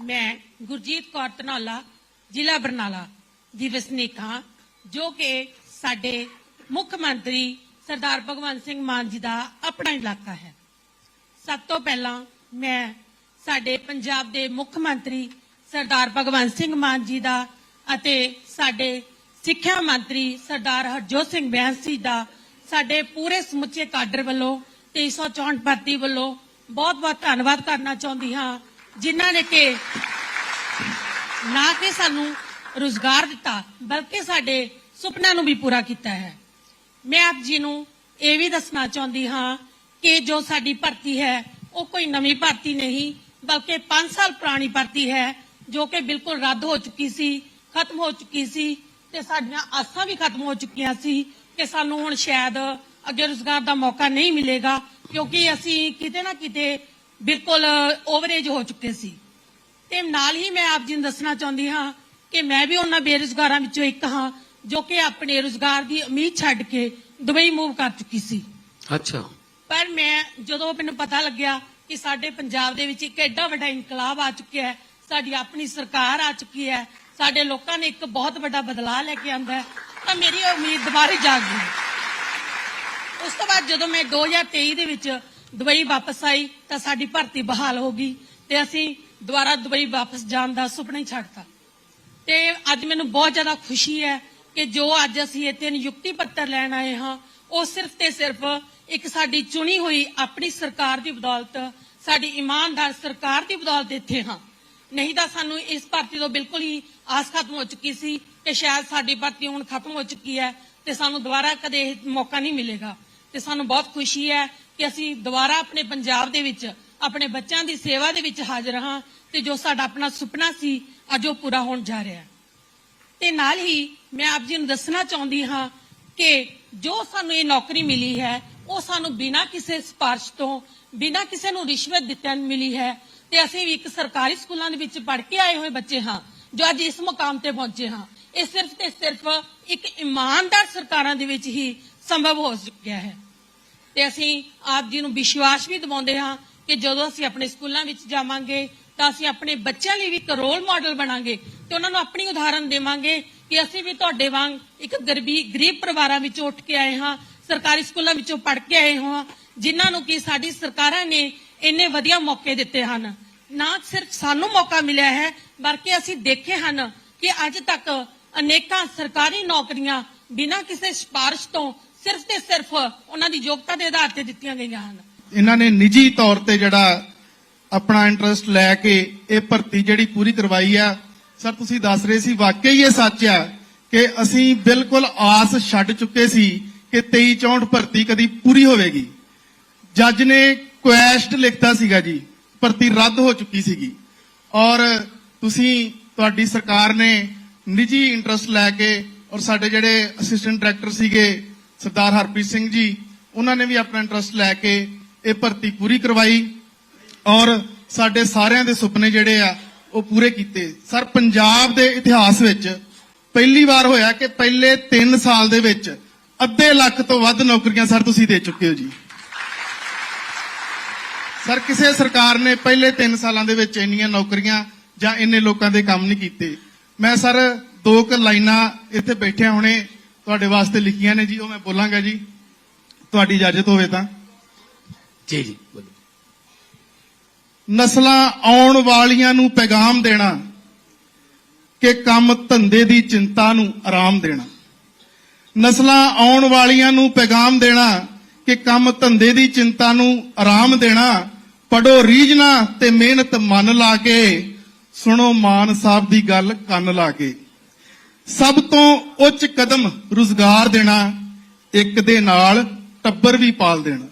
ਮੈਂ ਗੁਰਜੀਤ ਕੌਰ ਧਨੌਲਾ, ਜ਼ਿਲ੍ਹਾ ਬਰਨਾਲਾ ਦੀ ਵਸਨੀਕ ਹਾਂ, ਜੋ ਕਿ ਸਾਡੇ ਮੁੱਖ ਮੰਤਰੀ ਸਰਦਾਰ ਭਗਵੰਤ ਸਿੰਘ ਮਾਨ ਜੀ ਦਾ ਆਪਣਾ ਇਲਾਕਾ ਹੈ। ਸਭ ਤੋਂ ਪਹਿਲਾਂ ਮੈਂ ਸਾਡੇ ਪੰਜਾਬ ਦੇ ਮੁੱਖ ਮੰਤਰੀ ਸਰਦਾਰ ਭਗਵੰਤ ਸਿੰਘ ਮਾਨ ਜੀ ਦਾ ਅਤੇ ਸਾਡੇ ਸਿੱਖਿਆ ਮੰਤਰੀ ਸਰਦਾਰ ਹਰਜੋਤ ਸਿੰਘ ਬੈਂਸ ਜੀ ਦਾ, ਸਾਡੇ ਪੂਰੇ ਸਮੁੱਚੇ ਕਾਡਰ ਵੱਲੋਂ 364 ਭਰਤੀ ਵੱਲੋਂ ਬਹੁਤ-ਬਹੁਤ ਧੰਨਵਾਦ ਕਰਨਾ ਚਾਹੁੰਦੀ ਹਾਂ ਜਿਨ੍ਹਾਂ ਨੇ ਕਿ ਨਾ ਕਿ ਸਾਨੂੰ ਰੁਜ਼ਗਾਰ ਦਿੱਤਾ, ਬਲਕਿ ਸਾਡੇ ਸੁਪਨਿਆਂ ਨੂੰ ਵੀ ਪੂਰਾ ਕੀਤਾ ਹੈ। ਮੈਂ ਆਪ ਜੀ ਨੂੰ ਇਹ ਵੀ ਦੱਸਣਾ ਚਾਹੁੰਦੀ ਹਾਂ ਕਿ ਜੋ ਸਾਡੀ ਭਰਤੀ ਹੈ, ਉਹ ਕੋਈ ਨਵੀਂ ਭਰਤੀ ਨਹੀਂ, ਬਲਕਿ 5 ਸਾਲ ਪੁਰਾਣੀ ਭਰਤੀ ਹੈ, ਜੋ ਕਿ ਬਿਲਕੁਲ ਰੱਦ ਹੋ ਚੁੱਕੀ ਸੀ, ਖਤਮ ਹੋ ਚੁੱਕੀ ਸੀ ਤੇ ਸਾਡੀਆਂ ਆਸਾਂ ਵੀ ਖਤਮ ਹੋ ਚੁੱਕੀਆਂ ਸੀ ਕਿ ਸਾਨੂੰ ਹੁਣ ਸ਼ਾਇਦ ਅੱਗੇ ਰੁਜ਼ਗਾਰ ਦਾ ਮੌਕਾ ਨਹੀਂ ਮਿਲੇਗਾ, ਕਿਉਂਕਿ ਅਸੀਂ ਕਿਤੇ ਨਾ ਕਿਤੇ ਬਿਲਕੁਲ ਓਵਰੇਜ ਹੋ ਚੁੱਕੇ ਸੀ। ਤੇ ਨਾਲ ਹੀ ਮੈਂ ਆਪ ਜੀ ਨੂੰ ਦੱਸਣਾ ਚਾਹੁੰਦੀ ਹਾਂ ਕਿ ਮੈਂ ਵੀ ਉਹਨਾਂ ਬੇਰੁਜ਼ਗਾਰਾਂ ਵਿੱਚੋਂ ਇੱਕ ਹਾਂ ਜੋ ਕਿ ਆਪਣੇ ਰੁਜ਼ਗਾਰ ਦੀ ਉਮੀਦ ਛੱਡ ਕੇ ਦੁਬਈ ਮੂਵ ਕਰ ਚੁੱਕੀ ਸੀ। ਅੱਛਾ। ਪਰ ਮੈਂ ਜਦੋਂ ਮੈਨੂੰ ਪਤਾ ਲੱਗਿਆ ਕਿ ਸਾਡੇ ਪੰਜਾਬ ਦੇ ਵਿੱਚ ਇੱਕ ਐਡਾ ਵੱਡਾ ਇਨਕਲਾਬ ਆ ਚੁੱਕਿਆ ਹੈ ਸਾਡੀ ਆਪਣੀ ਸਰਕਾਰ ਆ ਚੁੱਕੀ ਹੈ ਸਾਡੇ ਲੋਕਾਂ ਨੇ ਇੱਕ ਬਹੁਤ ਵੱਡਾ ਬਦਲਾਅ ਲੈ ਕੇ ਆਂਦਾ ਹੈ ਤਾਂ ਮੇਰੀ ਉਮੀਦ ਦੁਬਾਰੇ ਜਾਗ ਗਈ। ਉਸ ਤੋਂ ਬਾਅਦ ਜਦੋਂ ਮੈਂ 2023 ਦੇ ਵਿੱਚ ਦੁਬਈ ਵਾਪਸ ਆਈ ਤਾਂ ਸਾਡੀ ਭਰਤੀ ਬਹਾਲ ਹੋ ਗਈ ਤੇ ਅਸੀਂ ਦੁਬਾਰਾ ਦੁਬਈ ਵਾਪਸ ਜਾਣ ਦਾ ਸੁਪਨਾ ਹੀ ਛੱਡਤਾ। ਤੇ ਅੱਜ ਮੈਨੂੰ ਬਹੁਤ ਜ਼ਿਆਦਾ ਖੁਸ਼ੀ ਹੈ ਕਿ ਜੋ ਅੱਜ ਅਸੀਂ ਇੱਥੇ ਨਿਯੁਕਤੀ ਪੱਤਰ ਲੈਣ ਆਏ ਹਾਂ, ਉਹ ਸਿਰਫ ਤੇ ਸਿਰਫ ਇੱਕ ਸਾਡੀ ਚੁਣੀ ਹੋਈ ਆਪਣੀ ਸਰਕਾਰ ਦੀ ਬਦੌਲਤ, ਸਾਡੀ ਇਮਾਨਦਾਰ ਸਰਕਾਰ ਦੀ ਬਦੌਲਤ ਇੱਥੇ ਹਾਂ। ਨਹੀਂ ਤਾਂ ਸਾਨੂੰ ਇਸ ਭਰਤੀ ਤੋਂ ਬਿਲਕੁਲ ਹੀ ਆਸ ਖਤਮ ਹੋ ਚੁੱਕੀ ਸੀ ਕਿ ਸ਼ਾਇਦ ਸਾਡੀ ਭਰਤੀ ਹੁਣ ਖਤਮ ਹੋ ਚੁੱਕੀ ਹੈ ਤੇ ਸਾਨੂੰ ਦੁਬਾਰਾ ਕਦੇ ਇਹ ਮੌਕਾ ਨਹੀਂ ਮਿਲੇਗਾ। ਤੇ ਸਾਨੂੰ ਬਹੁਤ ਖੁਸ਼ੀ ਹੈ ਕਿ ਅਸੀਂ ਦੁਬਾਰਾ ਆਪਣੇ ਪੰਜਾਬ ਦੇ ਵਿੱਚ, ਆਪਣੇ ਬੱਚਿਆਂ ਦੀ ਸੇਵਾ ਦੇ ਵਿੱਚ ਹਾਜ਼ਰ ਹਾਂ ਤੇ ਜੋ ਸਾਡਾ ਆਪਣਾ ਸੁਪਨਾ ਸੀ, ਅੱਜ ਉਹ ਪੂਰਾ ਹੋਣ ਜਾ ਰਿਹਾ ਤੇ ਨਾਲ ਹੀ ਮੈਂ ਆਪ ਜੀ ਨੂੰ ਦੱਸਣਾ ਚਾਹੁੰਦੀ ਹਾਂ ਕਿ ਜੋ ਸਾਨੂੰ ਇਹ ਨੌਕਰੀ ਮਿਲੀ ਹੈ, ਉਹ ਸਾਨੂੰ ਬਿਨਾਂ ਕਿਸੇ ਸਿਫਾਰਿਸ਼ ਤੋਂ, ਬਿਨਾਂ ਕਿਸੇ ਨੂੰ ਰਿਸ਼ਵਤ ਦਿੱਤਿਆਂ ਮਿਲੀ ਹੈ ਤੇ ਅਸੀਂ ਵੀ ਇੱਕ ਸਰਕਾਰੀ ਸਕੂਲਾਂ ਦੇ ਵਿੱਚ ਪੜ੍ਹ ਕੇ ਆਏ ਹੋਏ ਬੱਚੇ ਹਾਂ, ਜੋ ਅੱਜ ਇਸ ਮੁਕਾਮ ਤੇ ਪਹੁੰਚੇ ਹਾਂ। ਇਹ ਸਿਰਫ ਤੇ ਸਿਰਫ ਇੱਕ ਇਮਾਨਦਾਰ ਸਰਕਾਰਾਂ ਦੇ ਵਿੱਚ ਹੀ ਸੰਭਵ ਹੋ ਚੁੱਕਿਆ ਹੈ। ਤੇ ਅਸੀਂ ਆਪ ਜੀ ਨੂੰ ਵਿਸ਼ਵਾਸ ਵੀ ਦਿਵਾਉਂਦੇ ਹਾਂ ਕਿ ਜਦੋਂ ਅਸੀਂ ਆਪਣੇ ਸਕੂਲਾਂ ਵਿੱਚ ਜਾਵਾਂਗੇ, ਤਾਂ ਅਸੀਂ ਆਪਣੇ ਬੱਚਿਆਂ ਲਈ ਵੀ ਇੱਕ ਰੋਲ ਮਾਡਲ ਬਣਾਂਗੇ ਤੇ ਉਹਨਾਂ ਨੂੰ ਆਪਣੀ ਉਦਾਹਰਨ ਦੇਵਾਂਗੇ ਕਿ ਅਸੀਂ ਵੀ ਤੁਹਾਡੇ ਵਾਂਗ ਇੱਕ ਗਰੀਬੀ, ਗਰੀਬ ਪਰਿਵਾਰਾਂ ਵਿੱਚੋਂ ਉੱਠ ਕੇ ਆਏ ਹਾਂ, ਸਰਕਾਰੀ ਸਕੂਲਾਂ ਵਿੱਚੋਂ ਪੜ੍ਹ ਕੇ ਆਏ ਹਾਂ, ਜਿਨ੍ਹਾਂ ਨੂੰ ਕਿ ਸਾਡੀ ਸਰਕਾਰਾਂ ਨੇ ਇੰਨੇ ਵਧੀਆ ਮੌਕੇ ਦਿੱਤੇ ਹਨ। ਨਾ ਸਿਰਫ ਸਾਨੂੰ ਮੌਕਾ ਮਿਲਿਆ ਹੈ, ਬਲਕਿ ਅਸੀਂ ਦੇਖੇ ਹਨ ਕਿ ਅੱਜ ਤੱਕ ਅਨੇਕਾਂ ਸਰਕਾਰੀ ਨੌਕਰੀਆਂ ਬਿਨਾਂ ਕਿਸੇ ਸਿਫਾਰਿਸ਼ ਤੋਂ ਸਿਰਫ ਤੇ ਸਿਰਫ ਉਹਨਾਂ ਦੀ ਯੋਗਤਾ ਦੇ ਆਧਾਰ ਤੇ ਦਿੱਤੀਆਂ ਗਈਆਂ ਹਨ। ਇਹਨਾਂ ਨੇ ਨਿੱਜੀ ਤੌਰ ਤੇ ਜਿਹੜਾ ਆਪਣਾ ਇੰਟਰਸਟ ਲੈ ਕੇ ਇਹ ਭਰਤੀ ਜਿਹੜੀ ਪੂਰੀ ਕਰਵਾਈ ਆ, ਸਰ ਤੁਸੀਂ ਦੱਸ ਰਹੇ ਸੀ, ਵਾਕਈ ਇਹ ਸੱਚ ਆ ਕਿ ਅਸੀਂ ਬਿਲਕੁਲ ਆਸ ਛੱਡ ਚੁੱਕੇ ਸੀ ਕਿ 23 64 ਭਰਤੀ ਕਦੀ ਪੂਰੀ ਹੋਵੇਗੀ। ਜੱਜ ਨੇ ਕੁਐਸਟ ਲਿਖਤਾ ਸੀਗਾ ਜੀ, ਭਰਤੀ ਰੱਦ ਹੋ ਚੁੱਕੀ ਸੀਗੀ। ਔਰ ਤੁਸੀਂ, ਤੁਹਾਡੀ ਸਰਕਾਰ ਨੇ ਨਿੱਜੀ ਇੰਟਰਸਟ ਲੈ ਕੇ ਔਰ ਸਾਡੇ ਜਿਹੜੇ ਅਸਿਸਟੈਂਟ ਡਾਇਰੈਕਟਰ ਸੀਗੇ ਸਰਦਾਰ ਹਰਪ੍ਰੀਤ ਸਿੰਘ ਜੀ, ਉਹਨਾਂ ਨੇ ਵੀ ਆਪਣਾ ਇੰਟਰਸਟ ਲੈ ਕੇ ਇਹ ਭਰਤੀ ਪੂਰੀ ਕਰਵਾਈ ਔਰ ਸਾਡੇ ਸਾਰਿਆਂ ਦੇ ਸੁਪਨੇ ਜਿਹੜੇ ਆ, ਉਹ ਪੂਰੇ ਕੀਤੇ। ਸਰ, ਪੰਜਾਬ ਦੇ ਇਤਿਹਾਸ ਵਿੱਚ ਪਹਿਲੀ ਵਾਰ ਹੋਇਆ ਕਿ ਪਹਿਲੇ 3 ਸਾਲ ਦੇ ਵਿੱਚ ਅੱਧੇ ਲੱਖ ਤੋਂ ਵੱਧ ਨੌਕਰੀਆਂ ਸਰ ਤੁਸੀਂ ਦੇ ਚੁੱਕੇ ਹੋ ਜੀ। ਸਰ, ਕਿਸੇ ਸਰਕਾਰ ਨੇ ਪਹਿਲੇ 3 ਸਾਲਾਂ ਦੇ ਵਿੱਚ ਇੰਨੀਆਂ ਨੌਕਰੀਆਂ ਜਾਂ ਇੰਨੇ ਲੋਕਾਂ ਦੇ ਕੰਮ ਨਹੀਂ ਕੀਤੇ। ਮੈਂ ਸਰ, ਦੋ ਕੁ ਲਾਈਨਾਂ ਇੱਥੇ ਬੈਠਿਆ ਹੁਣੇ ਤੁਹਾਡੇ ਵਾਸਤੇ ਲਿਖੀਆਂ ਨੇ ਜੀ ਉਹ ਮੈਂ ਬੋਲਾਂਗਾ ਜੀ। ਤੁਹਾਡੀ ਇਜਾਜ਼ਤ ਹੋਵੇ ਤਾਂ। ਜੀ ਜੀ ਬੋਲੋ। ਨਸਲਾਂ ਆਉਣ ਵਾਲੀਆਂ ਨੂੰ ਪੈਗਾਮ ਦੇਣਾ ਕਿ ਕੰਮ ਧੰਦੇ ਦੀ ਚਿੰਤਾ ਨੂੰ ਆਰਾਮ ਦੇਣਾ। ਨਸਲਾਂ ਆਉਣ ਵਾਲੀਆਂ ਨੂੰ ਪੈਗਾਮ ਦੇਣਾ ਕਿ ਕੰਮ ਧੰਦੇ ਦੀ ਚਿੰਤਾ ਨੂੰ ਆਰਾਮ ਦੇਣਾ। ਪੜੋ ਰੀਝਣਾ ਤੇ ਮਿਹਨਤ ਮਨ ਲਾ ਕੇ ਸੁਣੋ ਮਾਨ ਸਾਹਿਬ ਦੀ ਗੱਲ ਕੰਨ ਲਾ ਕੇ। ਸਭ ਤੋਂ ਉੱਚ ਕਦਮ ਰੁਜ਼ਗਾਰ ਦੇਣਾ ਇੱਕ ਦੇ ਨਾਲ ਟੱਬਰ ਵੀ ਪਾਲ ਦੇਣਾ।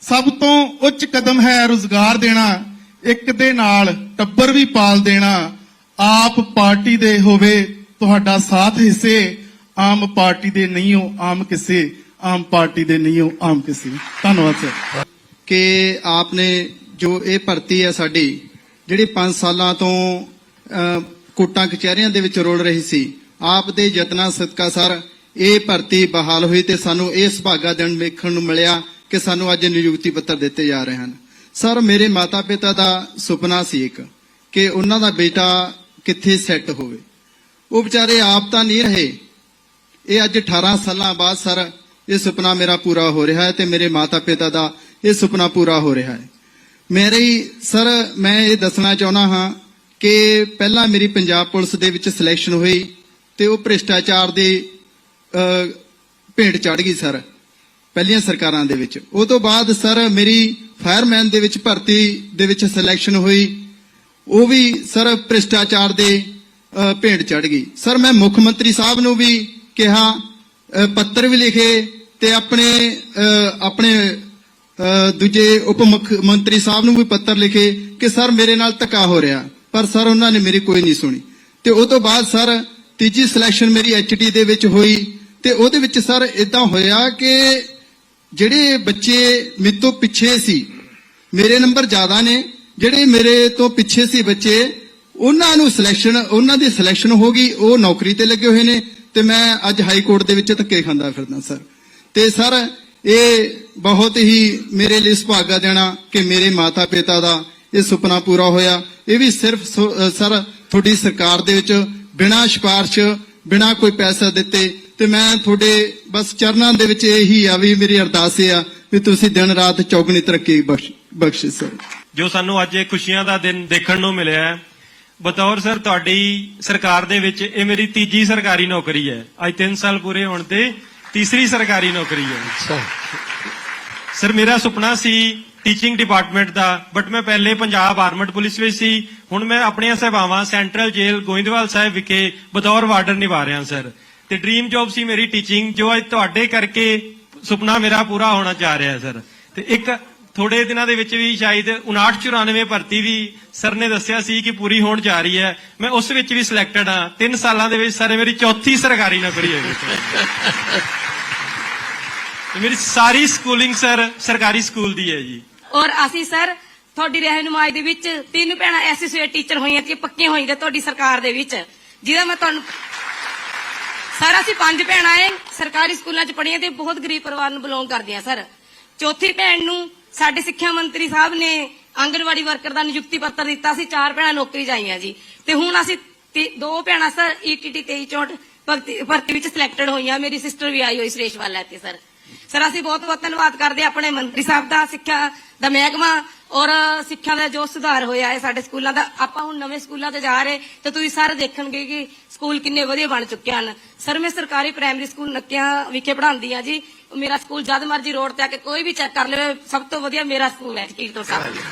ਸਭ ਤੋਂ ਉੱਚ ਕਦਮ ਹੈ ਰੁਜ਼ਗਾਰ ਦੇਣਾ ਇੱਕ ਦੇ ਨਾਲ ਟੱਬਰ ਵੀ ਪਾਲ ਦੇਣਾ। ਆਪ ਪਾਰਟੀ ਦੇ ਹੋਵੇ ਤੁਹਾਡਾ ਸਾਥ ਹਿੱਸੇ ਆਮ ਪਾਰਟੀ ਦੇ ਨਹੀਂ ਹੋ ਆਮ ਕਿਸੇ ਆਮ ਪਾਰਟੀ ਦੇ ਨਹੀਂ ਹੋ ਆਮ ਕਿਸੇ। ਧੰਨਵਾਦ ਸਰ। ਕਿ ਆਪਨੇ ਜੋ ਇਹ ਭਰਤੀ ਹੈ ਸਾਡੀ ਜਿਹੜੀ 5 ਸਾਲਾਂ ਤੋਂ ਅਹ, ਕੋਟਾਂ ਕਚਹਿਰੀਆਂ ਦੇ ਵਿੱਚ ਰੋਲ ਰਹੀ ਸੀ ਆਪ ਦੇ ਯਤਨਾਂ ਸਦਕਾ ਸਰ, ਇਹ ਭਰਤੀ ਬਹਾਲ ਹੋਈ ਤੇ ਸਾਨੂੰ ਇਹ ਸੁਭਾਗਾ ਦਿਨ ਵੇਖਣ ਨੂੰ ਮਿਲਿਆ ਕਿ ਸਾਨੂੰ ਅੱਜ ਨਿਯੁਕਤੀ ਪੱਤਰ ਦਿੱਤੇ ਜਾ ਰਹੇ ਹਨ। ਸਰ, ਮੇਰੇ ਮਾਤਾ ਪਿਤਾ ਦਾ ਸੁਪਨਾ ਸੀ ਇੱਕ, ਕਿ ਉਹਨਾਂ ਦਾ ਬੇਟਾ ਕਿੱਥੇ ਸੈੱਟ ਹੋਵੇ। ਉਹ ਵਿਚਾਰੇ ਆਪ ਤਾਂ ਨਹੀਂ ਰਹੇ। ਇਹ ਅੱਜ 18 ਸਾਲਾਂ ਬਾਅਦ ਸਰ, ਇਹ ਸੁਪਨਾ ਮੇਰਾ ਪੂਰਾ ਹੋ ਰਿਹਾ ਹੈ ਤੇ ਮੇਰੇ ਮਾਤਾ-ਪਿਤਾ ਦਾ ਇਹ ਸੁਪਨਾ ਪੂਰਾ ਹੋ ਰਿਹਾ ਹੈ। ਮੇਰੀ ਸਰ, ਮੈਂ ਇਹ ਦੱਸਣਾ ਚਾਹੁੰਦਾ ਹਾਂ ਕਿ ਪਹਿਲਾਂ ਮੇਰੀ ਪੰਜਾਬ ਪੁਲਿਸ ਦੇ ਵਿੱਚ ਸਿਲੈਕਸ਼ਨ ਹੋਈ। ਤੇ ਉਹ ਭ੍ਰਿਸ਼ਟਾਚਾਰ ਦੇ ਅਹ, ਭੇਡ ਚੜ ਗਈ ਸਰ ਪਹਿਲੀਆਂ ਸਰਕਾਰਾਂ ਦੇ ਵਿੱਚ। ਉਹ ਤੋਂ ਬਾਅਦ ਸਰ ਮੇਰੀ ਫਾਇਰਮੈਨ ਦੇ ਵਿੱਚ ਭਰਤੀ ਦੇ ਵਿੱਚ ਸਿਲੈਕਸ਼ਨ ਹੋਈ। ਉਹ ਵੀ ਸਰ ਭ੍ਰਿਸ਼ਟਾਚਾਰ ਦੇ ਅਹ, ਭੇਡ ਚੜ ਗਈ। ਸਰ ਮੈਂ ਮੁੱਖ ਮੰਤਰੀ ਸਾਹਿਬ ਨੂੰ ਵੀ ਕਿਹਾ ਪੱਤਰ ਵੀ ਲਿਖੇ ਤੇ ਆਪਣੇ ਆਪਣੇ ਦੂਜੇ ਉਪ ਮੁੱਖ ਮੰਤਰੀ ਸਾਹਿਬ ਨੂੰ ਵੀ ਪੱਤਰ ਲਿਖੇ ਕਿ ਸਰ ਮੇਰੇ ਨਾਲ ਧੱਕਾ ਹੋ ਰਿਹਾ। ਪਰ ਸਰ ਉਹਨਾਂ ਨੇ ਮੇਰੀ ਕੋਈ ਨਹੀਂ ਸੁਣੀ। ਤੇ ਉਹ ਤੋਂ ਬਾਅਦ ਸਰ ਤੀਜੀ ਸਿਲੈਕਸ਼ਨ ਮੇਰੀ ਐਚਟੀ ਦੇ ਵਿੱਚ ਹੋਈ ਤੇ ਉਹਦੇ ਵਿੱਚ ਸਰ ਇਦਾਂ ਹੋਇਆ ਕਿ ਜਿਹੜੇ ਬੱਚੇ ਮੇਰੇ ਤੋਂ ਪਿੱਛੇ ਸੀ, ਮੇਰੇ ਨੰਬਰ ਜ਼ਿਆਦਾ ਨੇ, ਜਿਹੜੇ ਮੇਰੇ ਤੋਂ ਪਿੱਛੇ ਸੀ ਬੱਚੇ, ਉਹਨਾਂ ਨੂੰ ਸਿਲੈਕਸ਼ਨ, ਉਹਨਾਂ ਦੀ ਸਿਲੈਕਸ਼ਨ ਹੋ ਗਈ, ਉਹ ਨੌਕਰੀ ਤੇ ਲੱਗੇ ਹੋਏ ਨੇ ਤੇ ਮੈਂ ਅੱਜ ਹਾਈ ਕੋਰਟ ਦੇ ਵਿੱਚ ਧੱਕੇ ਖਾਂਦਾ ਫਿਰਦਾ ਸਰ। ਤੇ ਸਰ, ਇਹ ਬਹੁਤ ਹੀ ਮੇਰੇ ਲਈ ਸੁਭਾਗਾ ਦੇਣਾ ਕਿ ਮੇਰੇ ਮਾਤਾ ਪਿਤਾ ਦਾ ਇਹ ਸੁਪਨਾ ਪੂਰਾ ਹੋਇਆ। ਇਹ ਵੀ ਸਿਰਫ ਸਰ, ਤੁਹਾਡੀ ਸਰਕਾਰ ਦੇ ਵਿੱਚ ਬਿਨਾਂ ਸਿਫਾਰਿਸ਼ ਬਿਨਾਂ ਕੋਈ ਪੈਸਾ ਦਿੱਤੇ ਤੇ ਮੈਂ ਤੁਹਾਡੇ ਬਸ ਚਰਨਾਂ ਦੇ ਵਿੱਚ ਇਹੀ ਆ ਵੀ ਮੇਰੀ ਅਰਦਾਸ ਇਹ ਆ ਵੀ ਤੁਸੀਂ ਦਿਨ ਰਾਤ ਚੌਗਣੀ ਤਰੱਕੀ ਬਖਸ਼ ਬਖਸ਼ੇ ਸਰ। ਜੋ ਸਾਨੂੰ ਅੱਜ ਇਹ ਖੁਸ਼ੀਆਂ ਦਾ ਦਿਨ ਦੇਖਣ ਨੂੰ ਮਿਲਿਆ ਹੈ ਬਤੌਰ ਸਰ ਤੁਹਾਡੀ ਸਰਕਾਰ ਦੇ ਵਿੱਚ ਇਹ ਮੇਰੀ ਤੀਜੀ ਸਰਕਾਰੀ ਨੌਕਰੀ ਹੈ। ਅੱਜ 3 ਸਾਲ ਪੂਰੇ ਹੋਣ ਤੇ ਤੀਸਰੀ ਸਰਕਾਰੀ ਨੌਕਰੀ ਹੈ। ਸਰ ਮੇਰਾ ਸੁਪਨਾ ਸੀ ਟੀਚਿੰਗ ਡਿਪਾਰਟਮੈਂਟ ਦਾ। ਬਟ ਮੈਂ ਪਹਿਲੇ ਪੰਜਾਬ ਆਰਮਡ ਪੁਲਿਸ ਵਿੱਚ ਸੀ। ਹੁਣ ਮੈਂ ਆਪਣੀਆਂ ਸੇਵਾਵਾਂ ਸੈਂਟਰਲ ਜੇਲ੍ਹ ਗੋਇੰਦਵਾਲ ਸਾਹਿਬ ਵਿਖੇ ਬਤੌਰ ਵਾਰਡਨ ਨਿਭਾ ਰਿਹਾ ਸਰ ਤੇ ਡ੍ਰੀਮ ਜੌਬ ਸੀ ਮੇਰੀ ਟੀਚਿੰਗ ਜੋ ਅੱਜ ਤੁਹਾਡੇ ਕਰਕੇ ਸੁਪਨਾ ਮੇਰਾ ਪੂਰਾ ਹੋਣਾ ਜਾ ਰਿਹਾ ਸਰ ਤੇ ਇੱਕ ਥੋੜੇ ਦਿਨਾਂ ਦੇ ਵਿੱਚ ਵੀ ਸ਼ਾਇਦ 5994 ਭਰਤੀ ਵੀ ਸਰ ਨੇ ਦੱਸਿਆ ਸੀ ਕਿ ਪੂਰੀ ਹੋਣ ਜਾ ਰਹੀ ਹੈ। ਮੈਂ ਉਸ ਵਿੱਚ ਵੀ ਸਿਲੈਕਟਡ ਹਾਂ। 3 ਸਾਲਾਂ ਦੇ ਵਿੱਚ ਸਰ ਮੇਰੀ ਚੌਥੀ ਸਰਕਾਰੀ ਨੌਕਰੀ ਹੈ। ਤੇ ਮੇਰੀ ਸਾਰੀ ਸਕੂਲਿੰਗ ਸਰ ਸਰਕਾਰੀ ਸਕੂਲ ਦੀ ਹੈ ਜੀ। ਔਰ ਅਸੀਂ ਸਰ, ਤੁਹਾਡੀ ਰਹਿਨੁਮਾਈ ਦੇ ਵਿੱਚ ਤਿੰਨ ਭੈਣਾਂ ਐਸੋਸੀਏਟ ਟੀਚਰ ਹੋਈਆਂ ਤੇ ਪੱਕੀਆਂ ਹੋਈਆਂ ਤੇ ਤੁਹਾਡੀ ਸਰਕਾਰ ਦੇ ਵਿੱਚ। ਜਿਹਦਾ ਮੈਂ ਤੁਹਾਨੂੰ ਸਰ, ਅਸੀਂ ਪੰਜ ਭੈਣਾਂ ਐ, ਸਰਕਾਰੀ ਸਕੂਲਾਂ 'ਚ ਪੜ੍ਹੀਆਂ ਤੇ ਬਹੁਤ ਗਰੀਬ ਪਰਿਵਾਰ ਨੂੰ ਬਿਲੋਂਗ ਕਰਦੀਆਂ, ਸਰ। ਚੌਥੀ ਭੈਣ ਨੂੰ ਸਾਡੇ ਸਿੱਖਿਆ ਮੰਤਰੀ ਸਾਹਿਬ ਨੇ ਆਂਗਣਵਾੜੀ ਵਰਕਰ ਦਾ ਨਿਯੁਕਤੀ ਪੱਤਰ ਦਿੱਤਾ ਸੀ, ਚਾਰ ਭੈਣਾਂ ਨੌਕਰੀ ਜਾਈਆਂ ਜੀ। ਤੇ ਹੁਣ ਅਸੀਂ ਦੋ ਭੈਣਾਂ, ਸਰ E ਈਟੀਟੀ 2364 ਭਰਤੀ ਭਰਤੀ ਵਿੱਚ ਸਿਲੈਕਟਡ ਹੋਈਆਂ, ਮੇਰੀ ਸਿਸਟਰ ਵੀ ਆਈ ਹੋਈ ਸੁਰੇਸ਼ ਵਾਲਾ ਤੇ ਸਰ। ਸਰ, ਅਸੀਂ ਬਹੁਤ ਬਹੁਤ ਧੰਨਵਾਦ ਕਰਦੇ ਹਾਂ ਆਪਣੇ ਮੰਤਰੀ ਸਾਹਿਬ ਦਾ ਸਿੱਖਿਆ ਦਾ ਮਹਿਕਮਾ ਔਰ ਸਿੱਖਿਆ ਦਾ ਜੋ ਸੁਧਾਰ ਹੋਇਆ ਹੈ ਸਾਡੇ ਸਕੂਲਾਂ ਦਾ। ਆਪਾਂ ਹੁਣ ਨਵੇਂ ਸਕੂਲਾਂ ਤੇ ਜਾ ਰਹੇ ਤੇ ਤੁਸੀਂ ਸਾਰੇ ਦੇਖਣਗੇ ਕਿ ਸਕੂਲ ਕਿੰਨੇ ਵਧੀਆ ਬਣ ਚੁੱਕੇ ਹਨ। ਸਰ, ਮੈਂ ਸਰਕਾਰੀ ਪ੍ਰਾਇਮਰੀ ਸਕੂਲ ਨੱਕਿਆਂ ਵਿਖੇ ਪੜ੍ਹਾਉਂਦੀ ਆ ਜੀ। ਮੇਰਾ ਸਕੂਲ ਜਦ ਮਰਜ਼ੀ ਰੋਡ ਤੇ ਆ ਕੇ ਕੋਈ ਵੀ ਚੈੱਕ ਕਰ ਲਵੇ, ਸਭ ਤੋਂ ਵਧੀਆ ਮੇਰਾ ਸਕੂਲ ਹੈ ਕੀਰਤਨ ਸਾਹਿਬ।